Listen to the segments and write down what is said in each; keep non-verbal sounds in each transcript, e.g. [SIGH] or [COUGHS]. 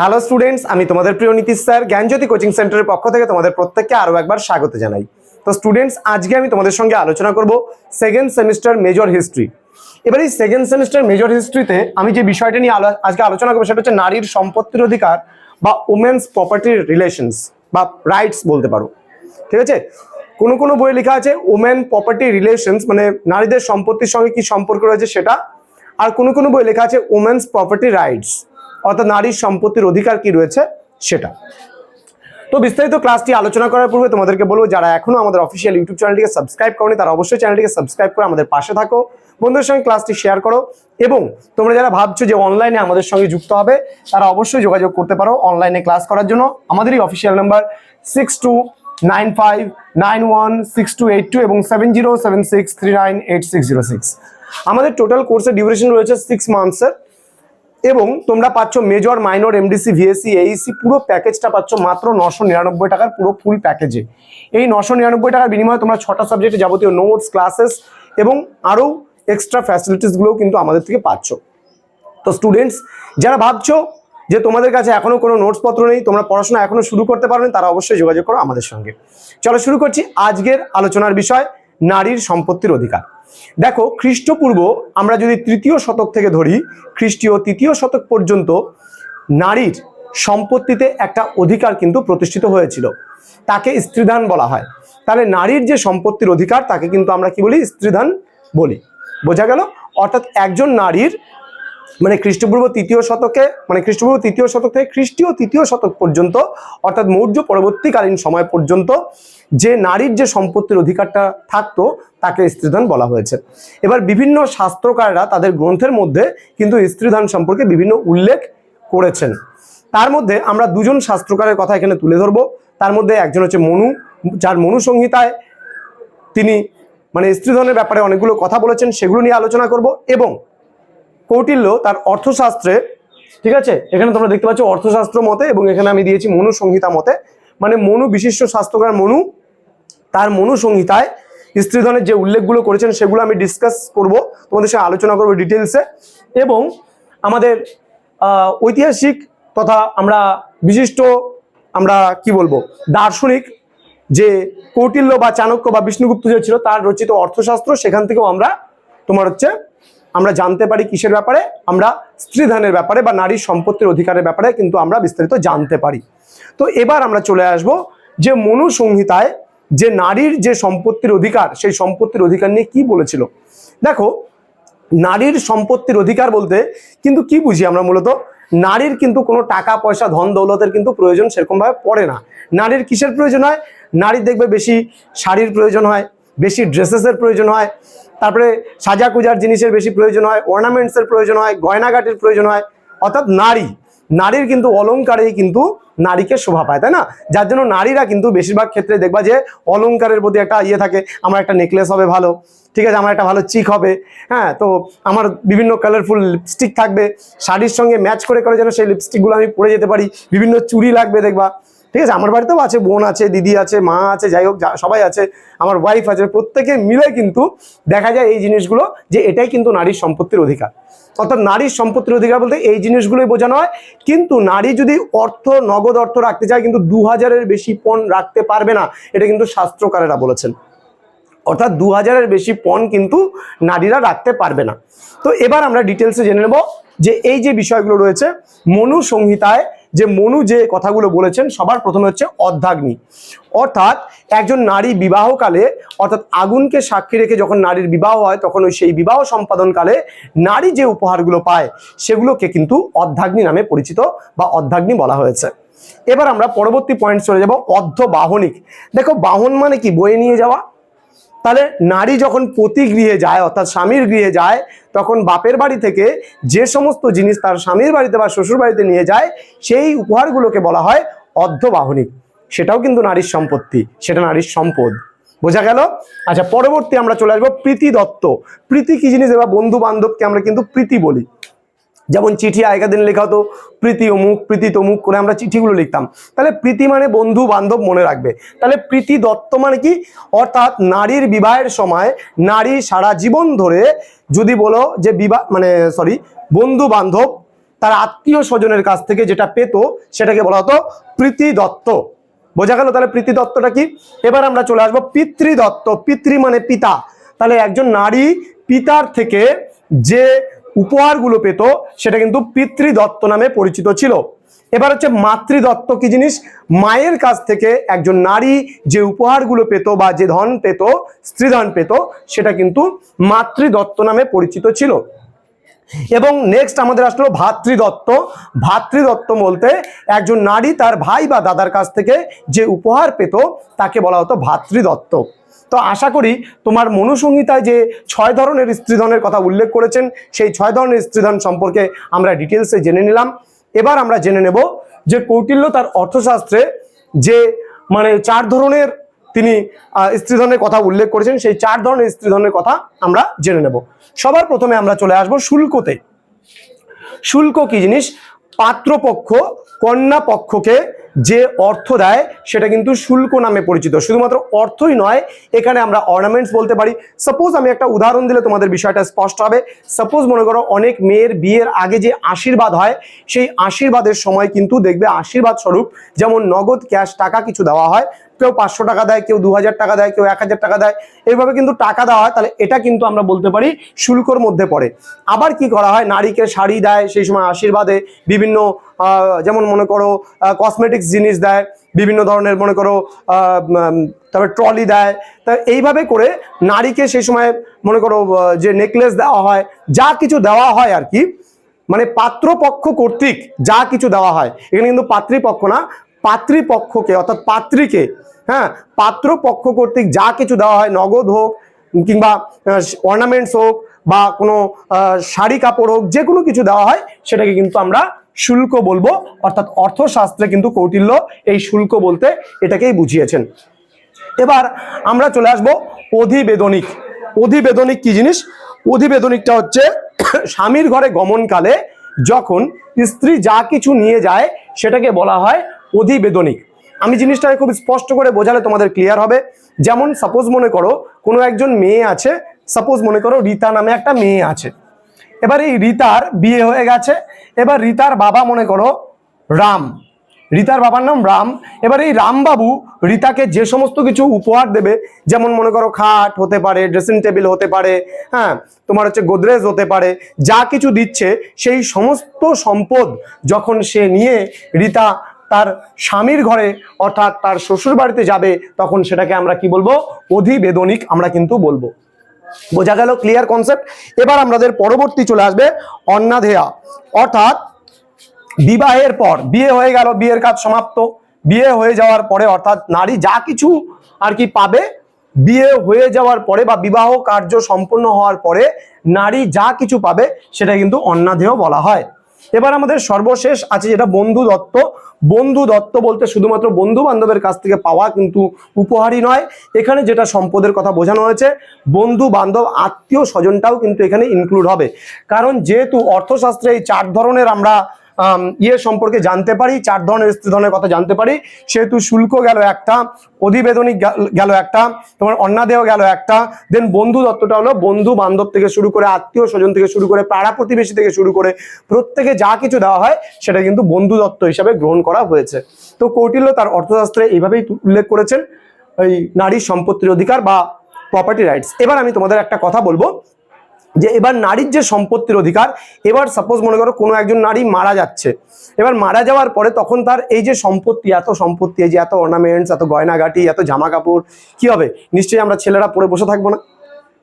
Hello students আমি তোমাদের প্রিয় নীতিশ স্যার, জ্ঞানজ্যোতি কোচিং সেন্টারের পক্ষ থেকে তোমাদের প্রত্যেককে আরও একবার স্বাগত জানাই। তো স্টুডেন্টস আজকে আমি তোমাদের সঙ্গে আলোচনা করব সেকেন্ড সেমিস্টার মেজর হিস্ট্রি এবার এই সেকেন্ড সেমিস্টার মেজর হিস্ট্রিতে আমি যে বিষয়টা নিয়ে আজকে আলোচনা করব সেটা হচ্ছে নারীর সম্পত্তির অধিকার বা উমেন্স প্রপার্টি রিলেশনস বা রাইটস বলতে পারো। ঠিক আছে? কোনো কোনো বইয়ে লেখা আছে ওমেন প্রপার্টি রিলেশনস মানে নারীদের সম্পত্তির সঙ্গে কি সম্পর্ক রয়েছে সেটা। আর কোনো কোনো বই লেখা আছে ওমেন্স প্রপার্টি রাইটস অর্থাৎ নারীর সম্পত্তির অধিকার কি রয়েছে সেটা। তো বিস্তারিত ক্লাসটি আলোচনা করার পূর্বে তোমাদেরকে বলব, যারা এখনও আমাদের অফিসিয়াল ইউটিউব চ্যানেলটিকে সাবস্ক্রাইব করনি, তারা অবশ্যই চ্যানেলটিকে সাবস্ক্রাইব করে আমাদের পাশে থাকো। বন্ধুদের সঙ্গে ক্লাসটি শেয়ার করো এবং তোমরা যারা ভাবছ যে অনলাইনে আমাদের সঙ্গে যুক্ত হবে, তারা অবশ্যই যোগাযোগ করতে পারো অনলাইনে ক্লাস করার জন্য। আমাদেরই official number six two nine five nine one six two eight two এবং seven zero seven six three nine eight six zero six আমাদের টোটাল কোর্সের ডিউরেশন রয়েছে সিক্স মান্থসের এবং তোমরা পাচ্ছ major minor MDC VSC AEC পুরো প্যাকেজটা পাচ্ছ মাত্র নশো নিরানব্বই টাকার পুরো ফুল প্যাকেজে এই নশো নিরানব্বই টাকার বিনিময়ে তোমরা ছটা সাবজেক্টে যাবতীয় নোটস ক্লাসেস এবং আরও এক্সট্রা ফ্যাসিলিটিসগুলোও কিন্তু আমাদের থেকে পাচ্ছ। তো স্টুডেন্টস যারা ভাবছ যে তোমাদের কাছে এখনও কোনো নোটস পত্র নেই, তোমরা পড়াশোনা এখনও শুরু করতে পারো তারা অবশ্যই যোগাযোগ করো আমাদের সঙ্গে। চলো শুরু করছি আজকের আলোচনার বিষয়, নারীর সম্পত্তির অধিকার। দেখো, খ্রিস্টপূর্ব আমরা যদি তৃতীয় শতক থেকে ধরি, খ্রিস্টীয় তৃতীয় শতক পর্যন্ত নারীর সম্পত্তিতে একটা অধিকার কিন্তু প্রতিষ্ঠিত হয়েছিল। তাকে স্ত্রীধান বলা হয়। তাহলে নারীর যে সম্পত্তির অধিকার, তাকে কিন্তু আমরা কি বলি? স্ত্রীধান বলি। বোঝা গেল? অর্থাৎ একজন নারীর মানে খ্রিস্টপূর্ব তৃতীয় শতকে মানে খ্রিস্টপূর্ব তৃতীয় শতক থেকে খ্রিস্টীয় তৃতীয় শতক পর্যন্ত, অর্থাৎ মৌর্য পরবর্তীকালীন সময় পর্যন্ত, যে নারীর যে সম্পত্তির অধিকারটা থাকতো, তাকে স্ত্রীদান বলা হয়েছে। এবার বিভিন্ন শাস্ত্রকাররা তাদের গ্রন্থের মধ্যে কিন্তু স্ত্রীদান সম্পর্কে বিভিন্ন উল্লেখ করেছেন। তার মধ্যে আমরা দুজন শাস্ত্রকারের কথা এখানে তুলে ধরবো। তার মধ্যে একজন হচ্ছে মনু, যার মনু সংহিতায় তিনি মানে স্ত্রীধনের ব্যাপারে অনেকগুলো কথা বলেছেন, সেগুলো নিয়ে আলোচনা করব এবং কৌটিল্য, তার অর্থশাস্ত্রে, ঠিক আছে? এখানে তোমরা দেখতে পাচ্ছ অর্থশাস্ত্র মতে এবং এখানে আমি দিয়েছি মনু সংহিতা মতে। মানে মনু বিশিষ্ট শাস্ত্রকার মনু, তার মনু সংহিতায় স্ত্রীধনের যে উল্লেখগুলো করেছেন সেগুলো আমি ডিসকাস করব। তোমাদের সাথে আলোচনা করব ডিটেলসে এবং আমাদের ঐতিহাসিক তথা আমরা বিশিষ্ট, আমরা কি বলব, দার্শনিক যে কৌটিল্য বা চাণক্য বা বিষ্ণুগুপ্ত যে ছিল, তার রচিত অর্থশাস্ত্র, সেখান থেকেও আমরা তোমার হচ্ছে আমরা জানতে পারি কিসের ব্যাপারে? আমরা স্ত্রীধানের ব্যাপারে বা নারীর সম্পত্তির অধিকারের ব্যাপারে কিন্তু আমরা বিস্তারিত জানতে পারি। তো এবার আমরা চলে আসব যে মনু সংহিতায় যে নারীর যে সম্পত্তির অধিকার, সেই সম্পত্তির অধিকার নিয়ে কি বলেছিল। দেখো, নারীর সম্পত্তির অধিকার বলতে কিন্তু কি বুঝি আমরা মূলত? নারীর কিন্তু কোনো টাকা, পয়সা, ধন, দৌলতের কিন্তু প্রয়োজন সেরকমভাবে পড়ে না। নারীর কিসের প্রয়োজন হয়? নারীর দেখবে বেশি শাড়ির প্রয়োজন হয় বেশি ড্রেসেসের প্রয়োজন হয়, তারপরে সাজা কুজার জিনিসের বেশি প্রয়োজন হয় অর্নামেন্টসের প্রয়োজন হয়, গয়নাগাটির প্রয়োজন হয়, অর্থাৎ নারী। নারীর কিন্তু অলংকারেই কিন্তু নারীকে শোভা পায়, তাই না? যার জন্য নারীরা কিন্তু বেশিরভাগ ক্ষেত্রে দেখবা যে অলংকারের প্রতি একটা ইয়ে থাকে, আমার একটা নেকলেস হবে ভালো, ঠিক আছে, আমার একটা ভালো চিক হবে হ্যাঁ তো আমার বিভিন্ন কালারফুল লিপস্টিক থাকবে, শাড়ির সঙ্গে ম্যাচ করে করে যেন সেই লিপস্টিকগুলো আমি পরে যেতে পারি, বিভিন্ন চুড়ি লাগবে দেখবা। ঠিক আছে? আমার বাড়িতেও আছে, বোন আছে, দিদি আছে, মা আছে, যাই হোক সবাই আছে, আমার ওয়াইফ আছে, প্রত্যেকে মিলে কিন্তু দেখা যায় এই জিনিসগুলো যে এটাই কিন্তু নারীর সম্পত্তির অধিকার। অর্থাৎ নারীর সম্পত্তির অধিকার বলতে এই জিনিসগুলোই বোঝানো হয়, কিন্তু নারী যদি অর্থ, নগদ অর্থ রাখতে চায়, কিন্তু দু হাজারের বেশি পণ রাখতে পারবে না, এটা কিন্তু শাস্ত্রকারেরা বলেছেন। অর্থাৎ দু হাজারের বেশি পণ কিন্তু নারীরা রাখতে পারবে না। তো এবার আমরা ডিটেলসে জেনে নেব যে এই যে বিষয়গুলো রয়েছে মনু সংহিতায় যে মনু যে কথাগুলো বলেছেন, সবার প্রথমে হচ্ছে অর্ধাগ্নি অর্থাৎ একজন নারী বিবাহকালে, অর্থাৎ আগুনকে সাক্ষী রেখে যখন নারীর বিবাহ হয়, তখন ওই সেই বিবাহ সম্পাদনকালে নারী যে উপহারগুলো পায়, সেগুলোকে কিন্তু অর্ধাগ্নি নামে পরিচিত বা অর্ধাগ্নি বলা হয়েছে। এবার আমরা পরবর্তী পয়েন্ট চলে যাব অর্ধ বাহনিক দেখো, বাহন মানে কি? বয়ে নিয়ে যাওয়া তাহলে নারী যখন পতি গৃহে যায়, অর্থাৎ স্বামীর গৃহে যায়, তখন বাপের বাড়ি থেকে যে সমস্ত জিনিস তার স্বামীর বাড়িতে বা শ্বশুর বাড়িতে নিয়ে যায়, সেই উপহারগুলোকে বলা হয় অর্ধবাহনিক সেটাও কিন্তু নারীর সম্পত্তি, সেটা নারীর সম্পদ। বোঝা গেল? আচ্ছা পরবর্তী আমরা চলে আসব প্রীতি দত্ত। প্রীতি কি জিনিস? এবার বন্ধু বান্ধবকে আমরা কিন্তু প্রীতি বলি। যেমন চিঠি আগেকার দিন লেখা হতো, প্রীতি অমুক, প্রীতি তমুক করে আমরা চিঠিগুলো লিখতাম। তাহলে প্রীতি মানে বন্ধু বান্ধব মনে রাখবে। তাহলে প্রীতি দত্ত মানে কি? অর্থাৎ নারীর বিবাহের সময় নারী সারা জীবন ধরে যদি বলো যে বিবাহ মানে সরি বন্ধু বান্ধব তার আত্মীয় স্বজনের কাছ থেকে যেটা পেত সেটাকে বলা হতো প্রীতি দত্ত। বোঝা গেল তাহলে প্রীতি দত্তটা কি? এবার আমরা চলে আসব পিতৃদত্ত। পিতৃ মানে পিতা। তাহলে একজন নারী পিতার থেকে যে উপহারগুলো পেত, সেটা কিন্তু পিতৃদত্ত নামে পরিচিত ছিল। এবার হচ্ছে মাতৃদত্ত কি জিনিস? মায়ের কাছ থেকে একজন নারী যে উপহারগুলো পেত বা যে ধন পেত, স্ত্রীধন পেত, সেটা কিন্তু মাতৃদত্ত নামে পরিচিত ছিল। এবং নেক্সট আমাদের আসলো ভাতৃদত্ত। ভাতৃদত্ত বলতে একজন নারী তার ভাই বা দাদার কাছ থেকে যে উপহার পেত, তাকে বলা হতো ভাতৃদত্ত। তো আশা করি তোমার মনুসংহিতায় যে ছয় ধরনের স্ত্রীধনের কথা উল্লেখ করেছেন, সেই ছয় ধরনের স্ত্রীধন সম্পর্কে আমরা ডিটেলসে জেনে নিলাম। এবার আমরা জেনে নেব যে কৌটিল্য তার অর্থশাস্ত্রে যে মানে চার ধরনের তিনি স্ত্রীধনের কথা উল্লেখ করেছেন, সেই চার ধরনের স্ত্রীধনের কথা আমরা জেনে নেব। সবার প্রথমে আমরা চলে আসব শুল্কতে। শুল্ক কি জিনিস? পাত্রপক্ষ, কন্যা পক্ষকে যে অর্থ দেয় সেটা কিন্তু শুল্ক নামে পরিচিত। শুধুমাত্র অর্থই নয়, এখানে আমরা অর্নামেন্টস বলতে পারি। সাপোজ আমি একটা উদাহরণ দিলে তোমাদের বিষয়টা স্পষ্ট হবে। সাপোজ মনে করো অনেক মেয়ের বিয়ের আগে যে আশীর্বাদ হয়, সেই আশীর্বাদের সময় কিন্তু দেখবে আশীর্বাদ স্বরূপ যেমন নগদ ক্যাশ টাকা কিছু দেওয়া হয়। কেউ পাঁচশো টাকা দেয়, কেউ দু হাজার টাকা দেয়, কেউ এক হাজার টাকা দেয়। এইভাবে কিন্তু টাকা দেওয়া হয়, তাহলে এটা কিন্তু আমরা বলতে পারি শুল্কর মধ্যে পড়ে। আবার কি করা হয়? নারীকে শাড়ি দেয়, সেই সময় আশীর্বাদে বিভিন্ন যেমন মনে করো কসমেটিক্স জিনিস দেয়, বিভিন্ন ধরনের মনে করো তারপরে ট্রলি দেয়। তা এইভাবে করে নারীকে সেই সময় মনে করো যে নেকলেস দেওয়া হয়, যা কিছু দেওয়া হয় আর কি মানে পাত্রপক্ষ কর্তৃক যা কিছু দেওয়া হয়, এখানে কিন্তু পাত্রীপক্ষ না, পাত্রীপক্ষকে অর্থাৎ পাত্রীকে হ্যাঁ পাত্রপক্ষ কর্তৃক যা কিছু দেওয়া হয়, নগদ হোক কিংবা অর্নামেন্টস হোক বা কোনো শাড়ি কাপড় হোক যে কোনো কিছু দেওয়া হয়, সেটাকে কিন্তু আমরা শুল্ক বলব, অর্থাৎ অর্থশাস্ত্রে কিন্তু কৌটিল্য এই শুল্ক বলতে এটাকেই বুঝিয়েছেন। এবার আমরা চলে আসব অধিবেদনিক। অধিবেদনিক কি জিনিস? অধিবেদনিকটা হচ্ছে [COUGHS] স্বামীর ঘরে গমনকালে যখন স্ত্রী যা কিছু নিয়ে যায় সেটাকে বলা হয় অধিবেদনিক। আমি জিনিসটাকে খুব স্পষ্ট করে বোঝালে তোমাদের ক্লিয়ার হবে। যেমন সাপোজ মনে করো কোনো একজন মেয়ে আছে সাপোজ মনে করো রীতা নামে একটা মেয়ে আছে। এবার এই রীতার বিয়ে হয়ে গেছে। এবার রীতার বাবা মনে করো রাম। রিতার বাবার নাম রাম। এবার এই রামবাবু রীতাকে যে সমস্ত কিছু উপহার দেবে, যেমন মনে করো খাট হতে পারে ড্রেসিং টেবিল হতে পারে হ্যাঁ তোমার হচ্ছে গোদরেজ হতে পারে, যা কিছু দিচ্ছে, সেই সমস্ত সম্পদ যখন সে নিয়ে রিতা তার স্বামীর ঘরে, অর্থাৎ তার শ্বশুর বাড়িতে যাবে, তখন সেটাকে আমরা কি বলব? অধিবেদনিক আমরা কিন্তু বলব। বোঝা গেল ক্লিয়ার কনসেপ্ট এবার আমাদের পরবর্তী চলে আসবে অন্নাধেয়া। অর্থাৎ বিবাহের পর, বিয়ে হয়ে গেল, বিয়ের কাজ সমাপ্ত। বিয়ে হয়ে যাওয়ার পরে অর্থাৎ নারী যা কিছু আর কি পাবে, বিয়ে হয়ে যাওয়ার পরে বা বিবাহ কার্য সম্পন্ন হওয়ার পরে নারী যা কিছু পাবে, সেটা কিন্তু অন্নাধেয় বলা হয়। এবার আমাদের সর্বশেষ আছে যেটা বন্ধু দত্ত। বন্ধু দত্ত বলতে শুধুমাত্র বন্ধু বান্ধবের কাছ থেকে পাওয়া কিন্তু উপহারই নয়। এখানে যেটা সম্পদের কথা বোঝানো হয়েছে বন্ধু বান্ধব আত্মীয় স্বজনটাও কিন্তু এখানে ইনক্লুড হবে। কারণ যেহেতু অর্থশাস্ত্রে এই চার ধরনের আমরা আম, ইয়ে সম্পর্কে জানতে পারি, চার ধরনের স্ত্রীধনের কথা জানতে পারি। সেহেতু শুল্ক গেল একটা অধিবেদনিক গেল- গেল একটা, তোমার অন্নাদেহ গেল একটা দেন বন্ধু দত্তটা হলো, বন্ধু বান্ধব থেকে শুরু করে, আত্মীয় স্বজন থেকে শুরু করে, পাড়া প্রতিবেশী থেকে শুরু করে, প্রত্যেকে যা কিছু দেওয়া হয়, সেটা কিন্তু বন্ধু দত্ত হিসাবে গ্রহণ করা হয়েছে। তো কৌটিল্য তার অর্থশাস্ত্রে এইভাবেই উল্লেখ করেছেন ওই নারীর সম্পত্তির অধিকার বা প্রপার্টি রাইটস এবার আমি তোমাদের একটা কথা বলব যে এবার নারীর যে সম্পত্তির অধিকার, এবার সাপোজ মনে করো কোনো একজন নারী মারা যাচ্ছে। এবার মারা যাওয়ার পরে তখন তার এই যে সম্পত্তি, এত সম্পত্তি, এই যে এত অর্নামেন্টস এত গয়নাগাটি, এত জামা কাপড় কি হবে? নিশ্চয়ই আমরা ছেলেরা পরে বসে থাকব না।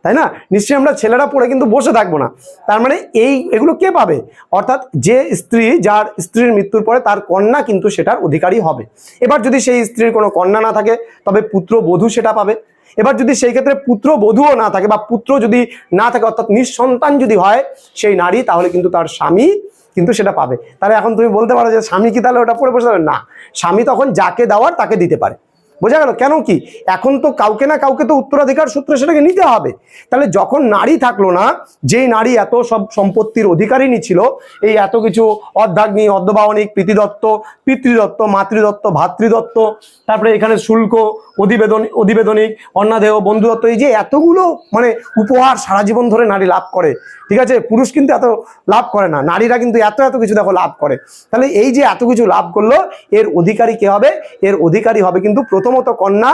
তাই না? নিশ্চয়ই আমরা ছেলেরা পরে কিন্তু বসে থাকব না। তার মানে এই এগুলো কে পাবে? অর্থাৎ যে স্ত্রী, যার স্ত্রীর মৃত্যুর পরে তার কন্যা কিন্তু সেটার অধিকারী হবে। এবার যদি সেই স্ত্রীর কোনো কন্যা না থাকে, তবে পুত্র বধূ সেটা পাবে। এবার যদি সেই ক্ষেত্রে পুত্র বধুও না থাকে বা পুত্র যদি না থাকে, অর্থাৎ নিঃসন্তান যদি হয় সেই নারী, তাহলে কিন্তু তার স্বামী কিন্তু সেটা পাবে। তাহলে এখন তুমি বলতে পারো যে স্বামী কি তাহলে ওটা পড়ে বসে না। স্বামী তখন যাকে দেওয়ার তাকে দিতে পারে। বোঝা গেল? কেন কি? এখন তো কাউকে না কাউকে তো উত্তরাধিকার সূত্রে সেটাকে নিতে হবে। তাহলে যখন নারী থাকল না, যেই নারী এত সব সম্পত্তির অধিকারিণী ছিল, এই এত কিছু অর্ধাগ্নি অর্ধবাহনিক প্রীতিদত্ত, পিতৃদত্ত, মাতৃদত্ত, ভাতৃদত্ত, তারপরে এখানে শুল্ক, অধিবেদন, অধিবেদনিক, অন্নাদেহ, বন্ধুদত্ত, এই যে এতগুলো মানে উপহার সারা জীবন ধরে নারী লাভ করে, ঠিক আছে? পুরুষ কিন্তু এত লাভ করে না, নারীরা কিন্তু এত এত কিছু দেখো লাভ করে। তাহলে এই যে এত কিছু লাভ করল, এর অধিকারী কে হবে? এর অধিকারী হবে কিন্তু প্রথমত কন্যা,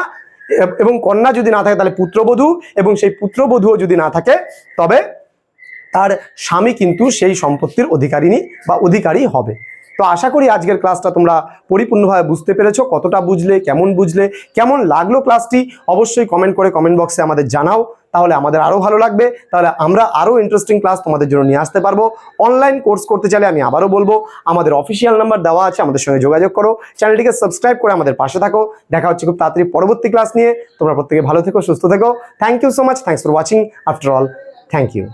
এবং কন্যা যদি না থাকে তাহলে পুত্রবধূ, এবং সেই পুত্রবধূও যদি না থাকে, তবে তার স্বামী কিন্তু সেই সম্পত্তির অধিকারিণী বা অধিকারী হবে। তো আশা করি আজকের ক্লাসটা তোমরা পরিপূর্ণভাবে বুঝতে পেরেছ, কতটা বুঝলে, কেমন বুঝলে, কেমন লাগল ক্লাসটি, অবশ্যই কমেন্ট করে কমেন্ট বক্সে আমাদের জানাও, তাহলে আমাদের আরও ভালো লাগবে, তাহলে আমরা আরও ইন্টারেস্টিং ক্লাস তোমাদের জন্য নিয়ে আসতে পারব। অনলাইন কোর্স করতে চাইলে আমি আবারও বলব, আমাদের অফিসিয়াল নাম্বার দেওয়া আছে, আমাদের সঙ্গে যোগাযোগ করো, চ্যানেলটিকে সাবস্ক্রাইব করে আমাদের পাশে থাকো, দেখা হচ্ছে খুব তাড়াতাড়ি পরবর্তী ক্লাস নিয়ে, তোমরা প্রত্যেকে ভালো থেকো, সুস্থ থেকো thank you so much thanks for watching after all thank you